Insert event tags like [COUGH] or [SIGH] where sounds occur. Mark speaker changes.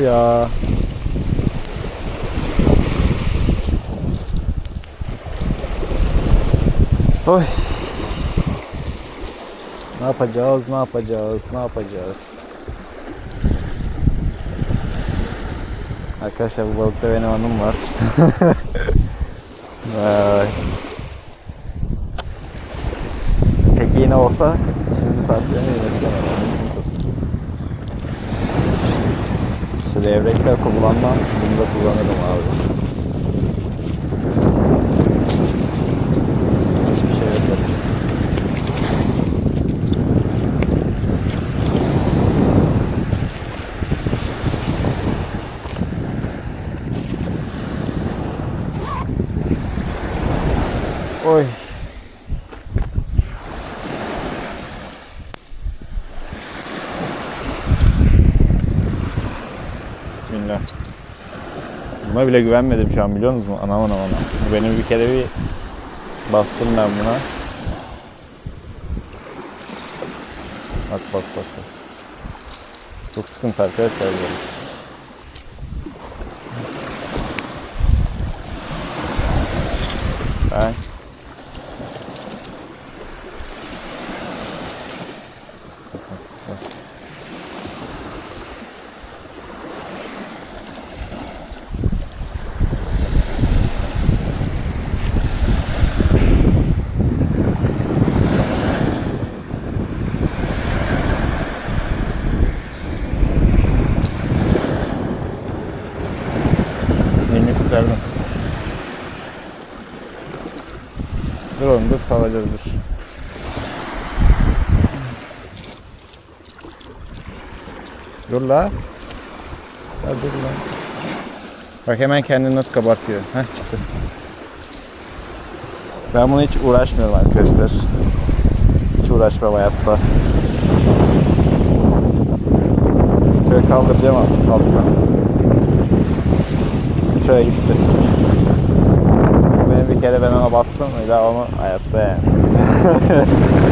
Speaker 1: ya. Oy. Ne yapacağız, ne yapacağız, ne yapacağız? Arkadaşlar bu balıkta benim anım var. [LAUGHS] Tek iğne olsa şimdi saatlerini yönetlemem. Levrekler kullanmam, bunu da kullanırım abi. Şey. Oy. Bismillah. Buna bile güvenmedim şu an biliyor musunuz? Anam anam anam. Benim bir kere bir bastım ben buna. Bak bak bak. bak. Çok sıkıntı arkadaşlar. Ben Dur oğlum dur salacağız dur. Dur la. Ya dur la. Bak hemen kendini nasıl kabartıyor. Heh çıktı. Ben bunu hiç uğraşmıyorum arkadaşlar. Hiç uğraşmam hayatta. Şöyle kaldıracağım artık altına. Şöyle gitti. Benim bir kere ben ona bastım daha onu hayatta yani. [LAUGHS]